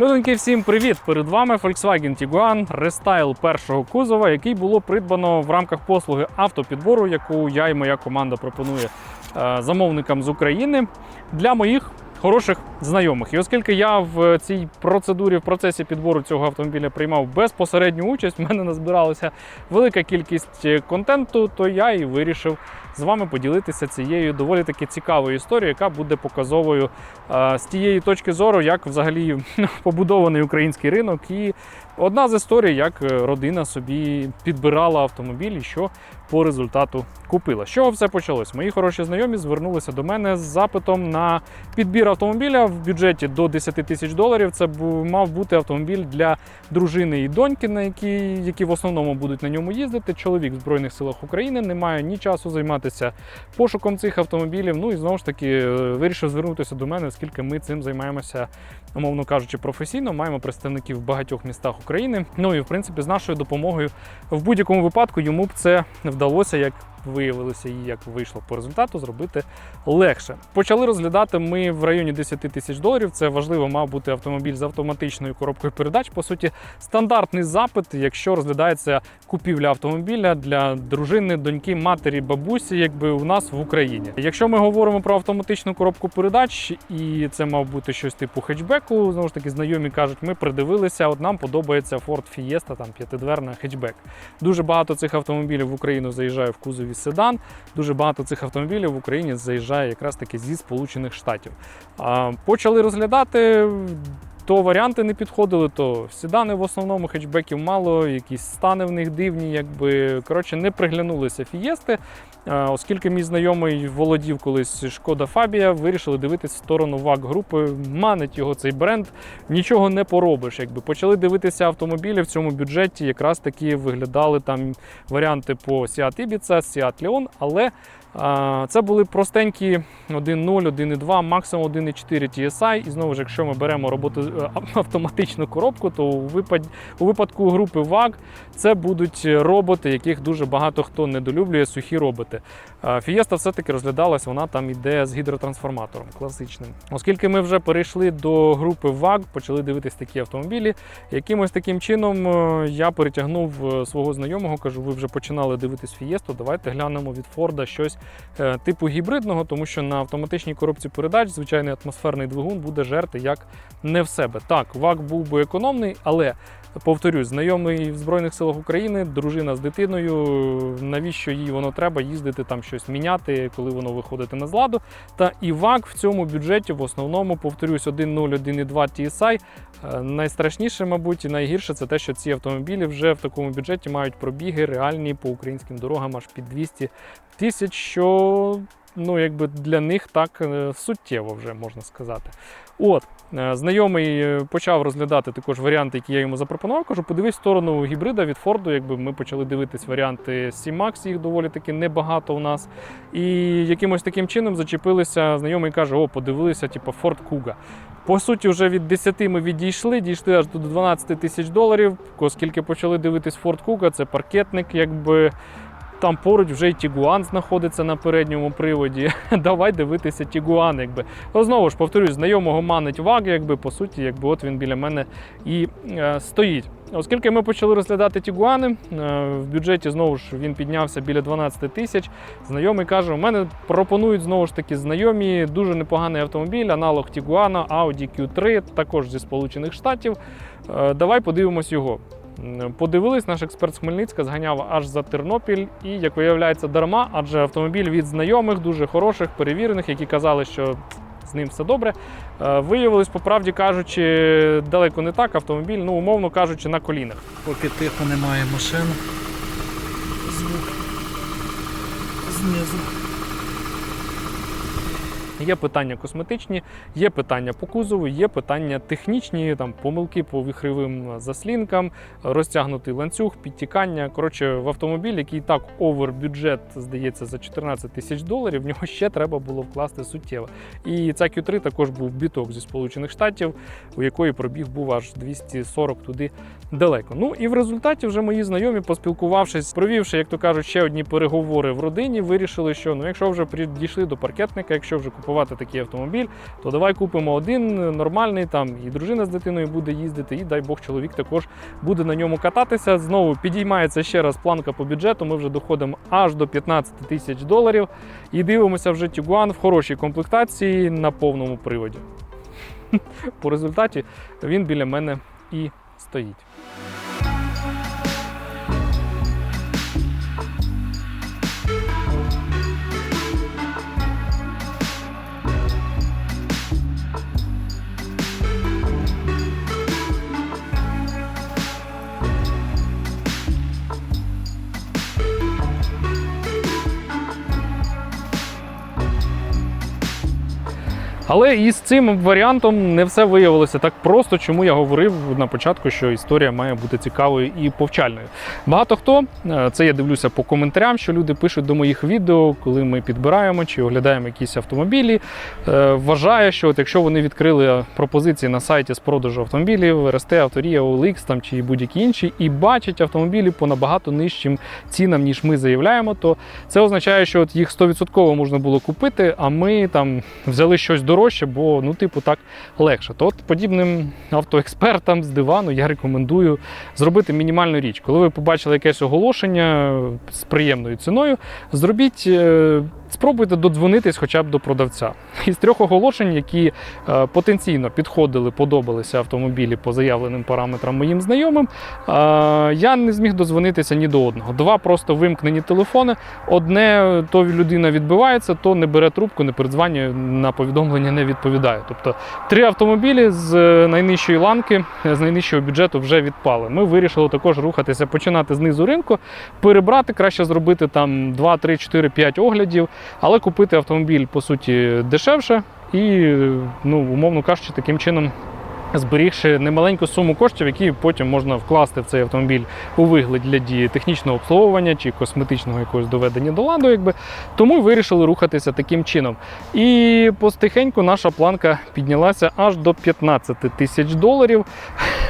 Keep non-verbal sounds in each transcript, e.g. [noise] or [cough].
Люденьки, всім привіт! Перед вами Volkswagen Tiguan рестайл першого кузова, який було придбано в рамках послуги автопідбору, яку я і моя команда пропонує е, замовникам з України для моїх хороших знайомих. І оскільки я в цій процедурі, в процесі підбору цього автомобіля приймав безпосередню участь, [laughs] в мене назбиралася велика кількість е, контенту, то я і вирішив з вами поділитися цією доволі таки цікавою історією, яка буде показовою е, з тієї точки зору, як взагалі [laughs] побудований український ринок. І одна з історій, як е, родина собі підбирала автомобіль і що по результату купила. З чого все почалось? Мої хороші знайомі звернулися до мене з запитом на підбір автомобіля в бюджеті до 10 тисяч доларів. Це мав бути автомобіль для дружини і доньки, на які, які в основному будуть на ньому їздити. Чоловік в Збройних силах України не має ні часу займатися пошуком цих автомобілів. Ну і знову ж таки е, вирішив звернутися до мене, оскільки ми цим займаємося, умовно кажучи, професійно. Маємо представників в багатьох містах України. Ну і в принципі, з нашою допомогою в будь-якому випадку йому б це вдалося, як виявилося і як вийшло по результату, зробити легше. Почали розглядати ми в районі 10 тисяч доларів. Це важливо, мав бути автомобіль з автоматичною коробкою передач. По суті, стандартний запит, якщо розглядається купівля автомобіля для дружини, доньки, матері, бабусі, якби у нас в Україні. Якщо ми говоримо про автоматичну коробку передач, і це мав бути щось типу хетчбеку, знову ж таки, знайомі кажуть, ми придивилися. От нам подобається Ford Fiesta, там п'ятидверна хетчбек. Дуже багато цих автомобілів в Україну заїжджає в кузові седан. Дуже багато цих автомобілів в Україні заїжджає якраз таки зі Сполучених Штатів. Почали розглядати. То варіанти не підходили, то седани в основному хетчбеків мало, якісь стани в них дивні, якби коротше не приглянулися фієсти. А, Оскільки мій знайомий володів колись Шкода Фабія, вирішили дивитись в сторону ВАК групи. Манить його цей бренд, нічого не поробиш. Якби почали дивитися автомобілі в цьому бюджеті, якраз таки виглядали там варіанти по Seat Ibiza, Seat Leon, але це були простенькі 1.0, 1.2, максимум 1.4 TSI. І знову ж, якщо ми беремо роботу е, автоматичну коробку, то у, випад... у випадку групи ВАГ це будуть роботи, яких дуже багато хто недолюблює, сухі роботи. Фієста все-таки розглядалась, вона там іде з гідротрансформатором класичним. Оскільки ми вже перейшли до групи ВАГ, почали дивитись такі автомобілі. Якимось таким чином е, я перетягнув е, свого знайомого, кажу, ви вже починали дивитись Фієсту, давайте глянемо від Форда щось е, типу гібридного, тому що на автоматичній коробці передач звичайний атмосферний двигун буде жерти як не в себе. Так, ВАГ був би економний, але повторюсь, знайомий в Збройних силах України, дружина з дитиною. Навіщо їй воно треба їздити там щось міняти, коли воно виходитиме з ладу? Та і ВАГ в цьому бюджеті в основному повторюсь 1.0, 1.2 TSI. Найстрашніше, мабуть, і найгірше це те, що ці автомобілі вже в такому бюджеті мають пробіги реальні по українським дорогам аж під 200 тисяч, що ну, якби для них так е, суттєво вже можна сказати. От, знайомий е, почав розглядати також варіанти, які я йому запропонував. Кажу, подивись в сторону гібрида від Форду. Якби ми почали дивитись варіанти C-Max, їх доволі таки небагато у нас. І якимось таким чином зачепилися. Знайомий каже: О, подивилися, типу, Ford Kuga. По суті, вже від 10 ми відійшли, дійшли аж до 12 тисяч доларів, оскільки почали дивитись Ford Kuga, це паркетник, якби. Там поруч вже й Тігуан знаходиться на передньому приводі. [laughs] Давай дивитися Тігуан, якби. Ну, знову ж повторюсь, знайомого манить ваг, якби по суті, якби от він біля мене і е, стоїть. Оскільки ми почали розглядати Тігуани, е, в бюджеті знову ж він піднявся біля 12 тисяч. Знайомий каже: у мене пропонують знову ж таки знайомі дуже непоганий автомобіль, аналог Тігуана, Audi Q3, також зі Сполучених Штатів. Е, давай подивимось його. Подивились, наш експерт з Хмельницька зганяв аж за Тернопіль, і як виявляється, дарма, адже автомобіль від знайомих, дуже хороших, перевірених, які казали, що з ним все добре. Е, Виявилось, по правді кажучи, далеко не так. Автомобіль, ну умовно кажучи, на колінах. Поки тихо немає машин. Звук знизу. Є питання косметичні, є питання по кузову, є питання технічні, там помилки по вихривим заслінкам, розтягнутий ланцюг, підтікання. Коротше, в автомобіль, який так овер бюджет, здається, за 14 тисяч доларів, в нього ще треба було вкласти суттєво. І ця Q3 також був біток зі Сполучених Штатів, у якої пробіг був аж 240 туди далеко. Ну і в результаті вже мої знайомі, поспілкувавшись, провівши, як то кажуть, ще одні переговори в родині, вирішили, що ну, якщо вже дійшли до паркетника, якщо вже купували купувати такий автомобіль, то давай купимо один нормальний, там і дружина з дитиною буде їздити, і дай Бог, чоловік також буде на ньому кататися. Знову підіймається ще раз планка по бюджету. Ми вже доходимо аж до 15 тисяч доларів. І дивимося вже Tiguan в хорошій комплектації на повному приводі. [laughs] По результаті він біля мене і стоїть. Але і з цим варіантом не все виявилося так просто, чому я говорив на початку, що історія має бути цікавою і повчальною. Багато хто е, це я дивлюся по коментарям, що люди пишуть до моїх відео, коли ми підбираємо чи оглядаємо якісь автомобілі. е, Вважає, що от якщо вони відкрили пропозиції на сайті з продажу автомобілів, РСТ, Авторія, OLX там чи будь-які інші, і бачать автомобілі по набагато нижчим цінам, ніж ми заявляємо, то це означає, що от їх 100% можна було купити, а ми там взяли щось дорожче, бо ну, типу, так легше. То от подібним автоекспертам з дивану я рекомендую зробити мінімальну річ. Коли ви побачили якесь оголошення з приємною ціною, зробіть. Спробуйте додзвонитись хоча б до продавця. Із трьох оголошень, які е, потенційно підходили, подобалися автомобілі по заявленим параметрам моїм знайомим, е, я не зміг дозвонитися ні до одного. Два просто вимкнені телефони. Одне то людина відбивається, то не бере трубку, не передзвонює, на повідомлення не відповідає. Тобто три автомобілі з е, найнижчої ланки, з найнижчого бюджету вже відпали. Ми вирішили також рухатися, починати знизу ринку, перебрати, краще зробити там 2, 3, 4, 5 оглядів, але купити автомобіль по суті дешевше і, ну, умовно кажучи, таким чином. Зберігши немаленьку суму коштів, які потім можна вкласти в цей автомобіль у вигляд для дії технічного обслуговування чи косметичного якогось доведення до ладу, якби тому вирішили рухатися таким чином. І постихеньку наша планка піднялася аж до 15 тисяч доларів.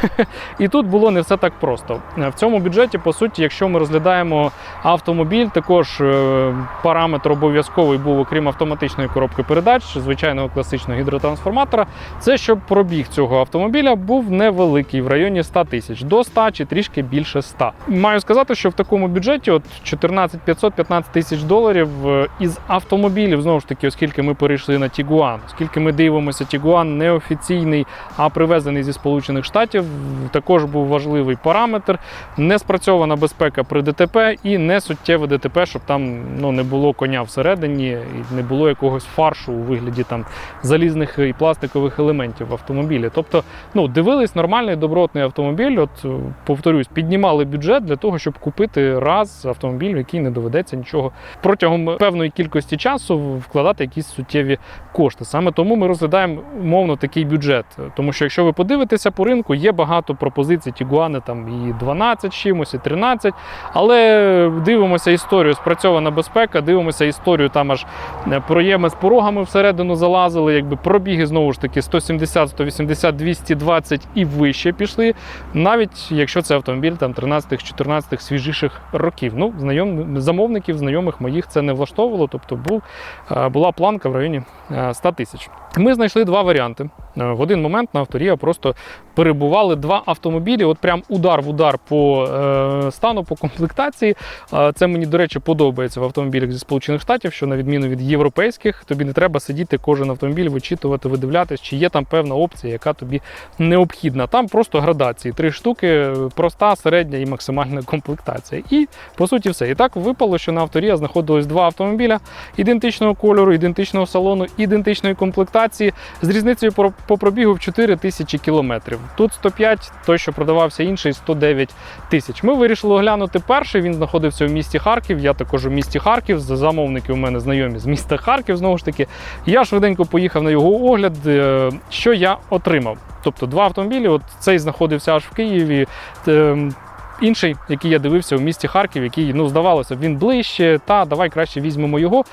[laughs] І тут було не все так просто. В цьому бюджеті, по суті, якщо ми розглядаємо автомобіль, також е, параметр обов'язковий був, окрім автоматичної коробки передач, звичайного класичного гідротрансформатора, це щоб пробіг цього автомобіля був невеликий в районі 100 тисяч, до 100 чи трішки більше 100. Маю сказати, що в такому бюджеті от 14 500 15 тисяч доларів е, із автомобілів, знову ж таки, оскільки ми перейшли на Tiguan, оскільки ми дивимося, Tiguan неофіційний, а привезений зі Сполучених Штатів, також був важливий параметр. Не спрацьована безпека при ДТП і не суттєве ДТП, щоб там ну, не було коня всередині і не було якогось фаршу у вигляді там залізних і пластикових елементів в автомобілі. Тобто, ну, дивились нормальний добротний автомобіль. От е, повторюсь, піднімали бюджет для того, щоб купити раз автомобіль, в який не доведеться нічого протягом певної кількості часу вкладати якісь суттєві кошти. Саме тому ми розглядаємо умовно такий бюджет. Тому що якщо ви подивитеся по ринку, є багато пропозицій Тігуани там і 12 чимось, і 13. Але дивимося історію, спрацьована безпека, дивимося історію, там аж е, проєми з порогами всередину залазили, якби пробіги знову ж таки 170, 180, 220 і вище пішли. Навіть якщо це автомобіль там 13-14 свіжіших років. Ну, знайом, замовників, знайомих моїх це не влаштовувало, тобто був, е, була планка в районі е, 100 тисяч. Ми знайшли два варіанти. Е, В один момент на авторія просто перебували два автомобілі. От прям удар в удар по е, стану, по комплектації. Е, Це мені, до речі, подобається в автомобілях зі Сполучених Штатів, що на відміну від європейських, тобі не треба сидіти кожен автомобіль, вичитувати, видивлятись, чи є там певна опція, яка тобі необхідна. Там просто градації. Три штуки, проста, середня і максимальна комплектація. І по суті все. І так випало, що на авторія знаходилось два автомобіля ідентичного кольору, ідентичного салону, ідентичної комплектації з різницею по- по пробігу в 4 тисячі кілометрів. Тут 105, той, що продавався інший, 109 тисяч. Ми вирішили оглянути перший. Він знаходився в місті Харків. Я також у місті Харків. Замовники у мене знайомі з міста Харків. Знову ж таки, я швиденько поїхав на його огляд. Е, Що я отримав? Тобто два автомобілі. От цей знаходився аж в Києві. Ем, Інший, який я дивився у місті Харків, який ну здавалося, він ближче. Та давай краще візьмемо його.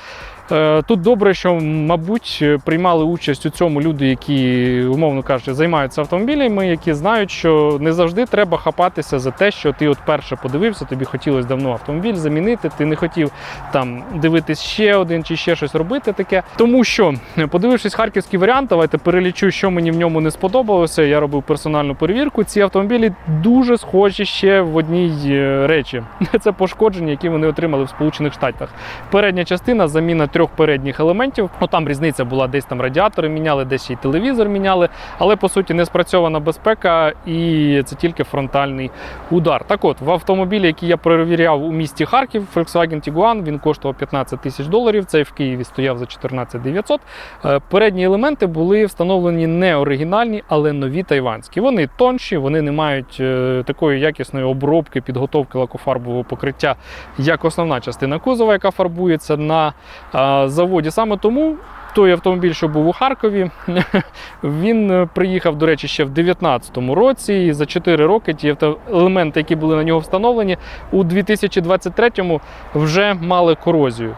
Е, Тут добре, що, мабуть, приймали участь у цьому люди, які, умовно кажучи, займаються автомобілями, які знають, що не завжди треба хапатися за те, що ти от перше подивився, тобі хотілося давно автомобіль замінити, ти не хотів там дивитись ще один чи ще щось робити таке. Тому що, подивившись харківський варіант, давайте перелічу, що мені в ньому не сподобалося. Я робив персональну перевірку. Ці автомобілі дуже схожі ще в одній е, речі. [laughs] Це пошкодження, які вони отримали в Сполучених Штатах. Передня частина заміна трьох передніх елементів. Ну там різниця була десь там радіатори міняли, десь й телевізор міняли, але по суті не спрацьована безпека, і це тільки фронтальний удар. Так от, в автомобілі, який я перевіряв у місті Харків, Volkswagen Tiguan, він коштував 15 тисяч доларів. Цей в Києві стояв за 14 900. Е, Передні елементи були встановлені не оригінальні, але нові тайванські. Вони тонші, вони не мають е, такої якісної обробки, підготовки лакофарбового покриття, як основна частина кузова, яка фарбується на е, заводі. Саме тому. Той автомобіль, що був у Харкові, [laughs] він е, приїхав, до речі, ще в 2019 році. І за 4 роки ті елементи, які були на нього встановлені, у 2023 вже мали корозію.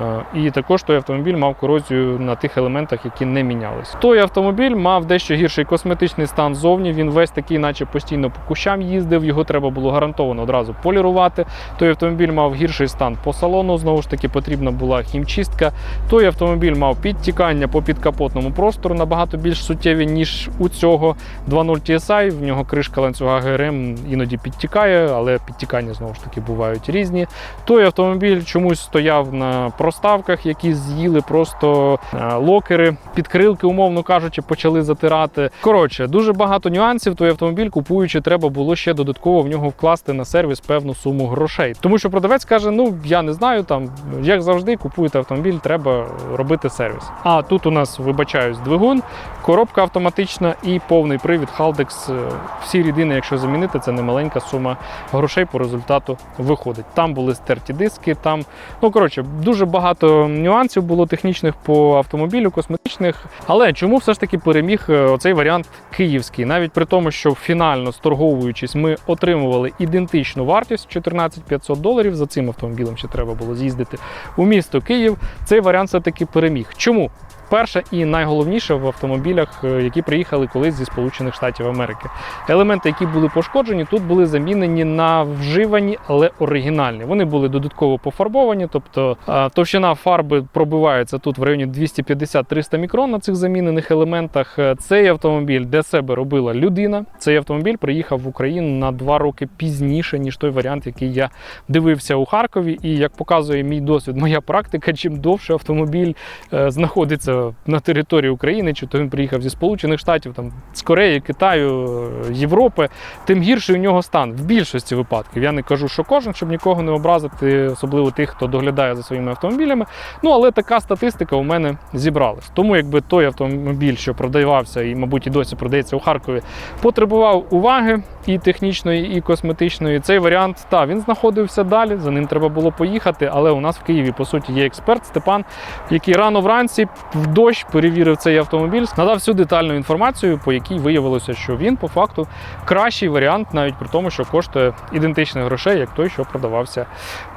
Е, І також той автомобіль мав корозію на тих елементах, які не мінялись. Той автомобіль мав дещо гірший косметичний стан зовні. Він весь такий, наче постійно по кущам їздив. Його треба було гарантовано одразу полірувати. Той автомобіль мав гірший стан по салону. Знову ж таки, потрібна була хімчистка. Той автомобіль мав підтікання по підкапотному простору набагато більш суттєві, ніж у цього 2.0 TSI. В нього кришка ланцюга ГРМ іноді підтікає, але підтікання знову ж таки бувають різні. Той автомобіль чомусь стояв на проставках, які з'їли просто е, локери, підкрилки, умовно кажучи, почали затирати. Коротше, дуже багато нюансів. Той автомобіль, купуючи, треба було ще додатково в нього вкласти на сервіс певну суму грошей. Тому що продавець каже: ну я не знаю, там як завжди, купуєте автомобіль, треба робити сервіс. А тут у нас вибачаюсь двигун, коробка автоматична і повний привід Haldex. Е, Всі рідини, якщо замінити, це немаленька сума грошей по результату виходить. Там були стерті диски, там ну коротше, дуже багато нюансів було технічних по автомобілю, косметичних. Але чому все ж таки переміг е, оцей варіант київський? Навіть при тому, що фінально сторговуючись, ми отримували ідентичну вартість 14 500 доларів. За цим автомобілем ще треба було з'їздити у місто Київ. Цей варіант все таки переміг. Чому? Перше і найголовніше в автомобілях, е, які приїхали колись зі Сполучених Штатів Америки. Елементи, які були пошкоджені, тут були замінені на вживані, але оригінальні. Вони були додатково пофарбовані, тобто товщина фарби пробивається тут в районі 250-300 мікрон на цих замінених елементах. Е, Цей автомобіль для себе робила людина. Цей автомобіль приїхав в Україну на два роки пізніше, ніж той варіант, який я дивився у Харкові. І як показує мій досвід, моя практика, чим довше автомобіль е, знаходиться на території України, чи то він приїхав зі Сполучених Штатів, там з Кореї, Китаю, Європи, тим гірший у нього стан в більшості випадків. Я не кажу, що кожен, щоб нікого не образити, особливо тих, хто доглядає за своїми автомобілями. Ну але така статистика у мене зібралась. Тому якби той автомобіль, що продавався і, мабуть, і досі продається у Харкові, потребував уваги і технічної, і косметичної. Цей варіант, та він знаходився далі. За ним треба було поїхати. Але у нас в Києві по суті є експерт Степан, який рано вранці в дощ перевірив цей автомобіль, надав всю детальну інформацію, по якій виявилося, що він по факту кращий варіант, навіть при тому, що коштує ідентичних грошей, як той, що продавався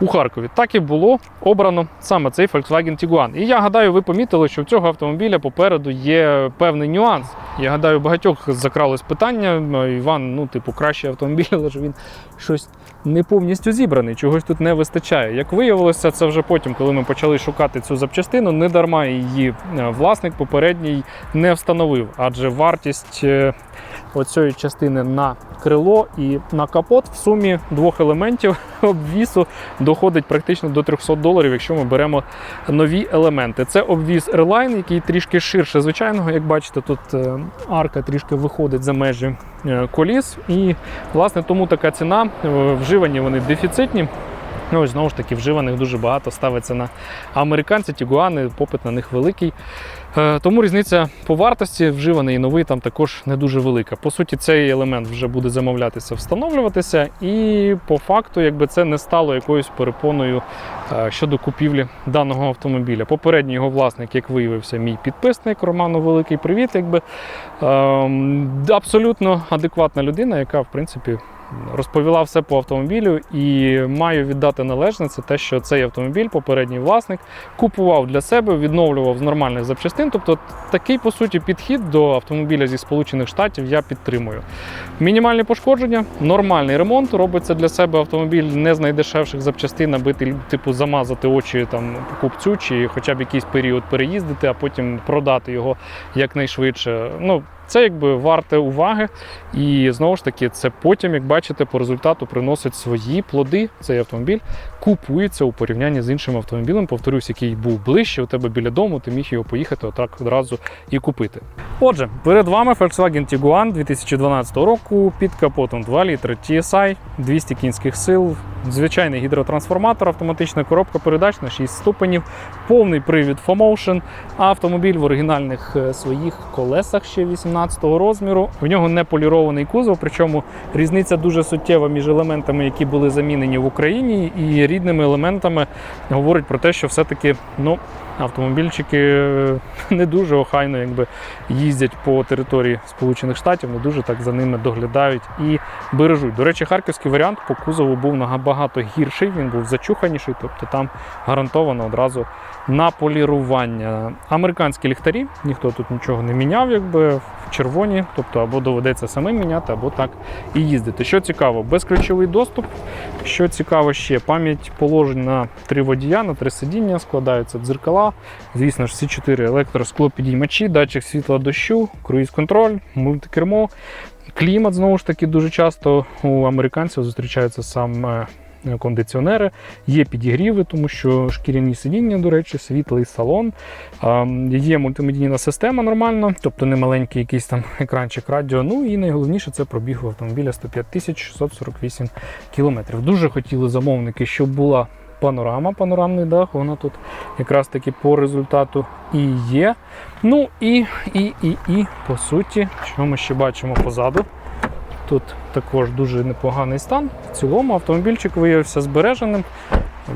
у Харкові. Так і було обрано саме цей Volkswagen Tiguan. І я гадаю, ви помітили, що в цього автомобіля попереду є певний нюанс. Я гадаю, багатьох закралось питання. «Ну, Іван, ну, типу, кращий автомобіль, але ж він щось не повністю зібраний, чогось тут не вистачає. Як виявилося, це вже потім, коли ми почали шукати цю запчастину, не дарма її е, власник попередній не встановив, адже вартість е, оцієї частини на крило і на капот в сумі двох елементів [laughs] обвісу доходить практично до 300 доларів, якщо ми беремо нові елементи. Це обвіз Airline, який трішки ширше звичайного. Як бачите, тут е, арка трішки виходить за межі е, коліс. І власне тому така ціна. Е, Вживані вони дефіцитні. Ну, ось знову ж таки, вживаних дуже багато ставиться на американці, тігуани, попит на них великий. Е, Тому різниця по вартості вживаний і новий там також не дуже велика. По суті, цей елемент вже буде замовлятися, встановлюватися, і по факту, якби це не стало якоюсь перепоною е, щодо купівлі даного автомобіля. Попередній його власник, як виявився, мій підписник Роману Великий Привіт, якби ем, абсолютно адекватна людина, яка в принципі розповіла все по автомобілю і маю віддати належне це те, що цей автомобіль, попередній власник, купував для себе, відновлював з нормальних запчастин. Тобто такий, по суті, підхід до автомобіля зі Сполучених Штатів я підтримую. Мінімальні пошкодження, нормальний ремонт. Робиться для себе автомобіль не з найдешевших запчастин, абити типу замазати очі там покупцю, чи хоча б якийсь період переїздити, а потім продати його якнайшвидше. Ну, це якби варте уваги. І знову ж таки, це потім, як бачите, по результату приносить свої плоди. Цей автомобіль купується у порівнянні з іншим автомобілем. Повторюсь, який був ближче у тебе біля дому, ти міг його поїхати отак одразу і купити. Отже, перед вами Volkswagen Tiguan 2012 року під капотом 2 літри TSI, 200 кінських сил, звичайний гідротрансформатор, автоматична коробка передач на 6 ступенів, повний привід 4Motion, автомобіль в оригінальних е, своїх колесах ще 18-го розміру. В нього не полірований кузов, причому різниця дуже суттєва між елементами, які були замінені в Україні, і рідними елементами говорить про те, що все-таки ну, автомобільчики е, [laughs] не дуже охайно якби, їздять по території Сполучених Штатів, не дуже так за ними доглядають і бережуть. До речі, харківський варіант по кузову був набагато гірший, він був зачуханіший, тобто там гарантовано одразу на полірування. Американські ліхтарі, ніхто тут нічого не міняв, якби в червоні, тобто або доведеться самим міняти, або так і їздити. Що цікаво, безключовий доступ. Що цікаво ще, пам'ять положень на три водія, на три сидіння, складаються дзеркала. Звісно ж, всі чотири електросклопідіймачі, датчик світла дощу, круїз-контроль, мультикермо. Клімат знову ж таки дуже часто у американців зустрічаються саме кондиціонери, є підігріви, тому що шкіряні сидіння, до речі, світлий салон. Є мультимедійна система нормальна, тобто не маленький якийсь там [laughs] екранчик радіо. Ну і найголовніше це пробіг автомобіля 105 648 кілометрів. Дуже хотіли замовники, щоб була панорама, панорамний дах. Вона тут якраз таки по результату і є. Ну і, і, і, і по суті, що ми ще бачимо позаду. Тут також дуже непоганий стан. В цілому автомобільчик виявився збереженим.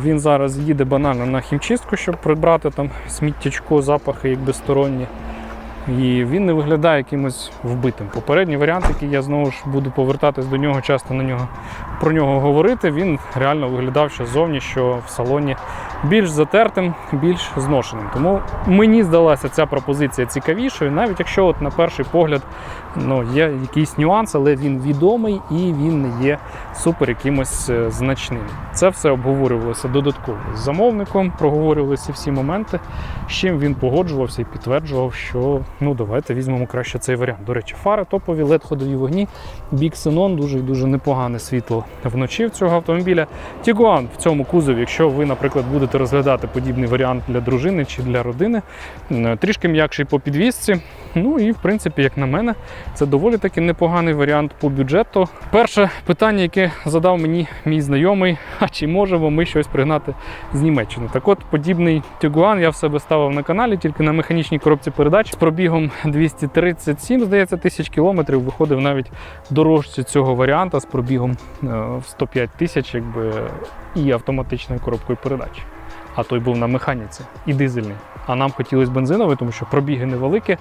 Він зараз їде банально на хімчистку, щоб прибрати там сміттячко, запахи якби сторонні. І він не виглядає якимось вбитим. Попередній варіант, який я знову ж буду повертатись до нього, часто на нього про нього говорити, він реально виглядав що ззовні, що в салоні більш затертим, більш зношеним. Тому мені здалася ця пропозиція цікавішою, навіть якщо от на перший погляд ну, є якийсь нюанс, але він відомий і він не є супер якимось е, значним. Це все обговорювалося додатково з замовником, проговорювалися всі моменти, з чим він погоджувався і підтверджував, що ну давайте візьмемо краще цей варіант. До речі, фари топові, led ходові вогні, Big Xenon, дуже і дуже непогане світло вночі в цього автомобіля. Tiguan в цьому кузові, якщо ви, наприклад, будете розглядати подібний варіант для дружини чи для родини, трішки м'якший по підвісці. Ну і в принципі, як на мене, це доволі таки непоганий варіант по бюджету. Перше питання, яке задав мені мій знайомий: а чи можемо ми щось пригнати з Німеччини? Так от, подібний Tiguan я в себе ставив на каналі, тільки на механічній коробці передач з пробігом 237, здається, тисяч кілометрів. Виходив навіть дорожче цього варіанта з пробігом е, в 105 тисяч, якби і автоматичною коробкою передач. А той був на механіці і дизельний. А нам хотілося бензиновий, тому що пробіги невеликі.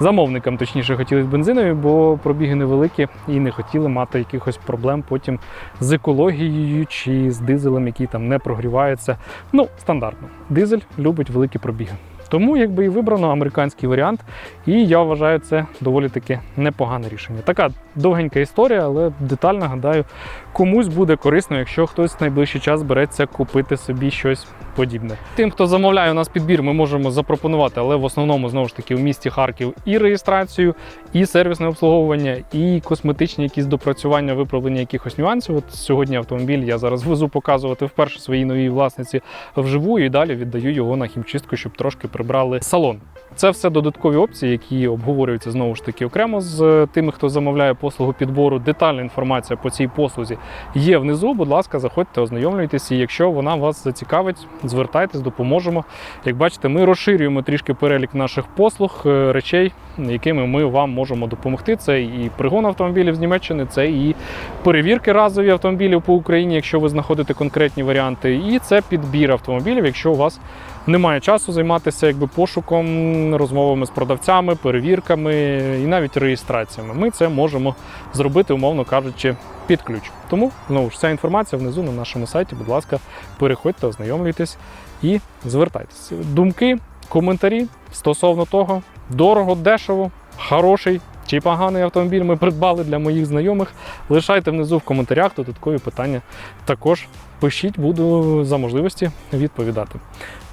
Замовникам точніше хотілося бензинові, бо пробіги невеликі і не хотіли мати якихось проблем потім з екологією чи з дизелем, який там не прогрівається. Ну, стандартно. Дизель любить великі пробіги. Тому якби і вибрано американський варіант, і я вважаю це доволі таки непогане рішення. Така довгенька історія, але детально гадаю, комусь буде корисно, якщо хтось в найближчий час береться купити собі щось подібне. Тим, хто замовляє у нас підбір, ми можемо запропонувати, але в основному знову ж таки в місті Харків і реєстрацію, і сервісне обслуговування, і косметичні якісь допрацювання, виправлення якихось нюансів. От сьогодні автомобіль я зараз везу показувати вперше своїй новій власниці вживу і далі віддаю його на хімчистку, щоб трошки прибрали салон. Це все додаткові опції, які обговорюються знову ж таки окремо з е, тими, хто замовляє послугу підбору. Детальна інформація по цій послузі є внизу. Будь ласка, заходьте, ознайомлюйтесь. І якщо вона вас зацікавить, звертайтесь, допоможемо. Як бачите, ми розширюємо трішки перелік наших послуг, е, речей, якими ми вам можемо допомогти. Це і пригон автомобілів з Німеччини, це і перевірки разові автомобілів по Україні, якщо ви знаходите конкретні варіанти, і це підбір автомобілів, якщо у вас немає часу займатися якби пошуком, розмовами з продавцями, перевірками і навіть реєстраціями. Ми це можемо зробити, умовно кажучи, під ключ. Тому знову ж вся інформація внизу на нашому сайті. Будь ласка, переходьте, ознайомлюйтесь і звертайтесь. Думки, коментарі стосовно того, дорого, дешево, хороший чи поганий автомобіль ми придбали для моїх знайомих. Лишайте внизу в коментарях додаткові питання. Також пишіть, буду за можливості відповідати.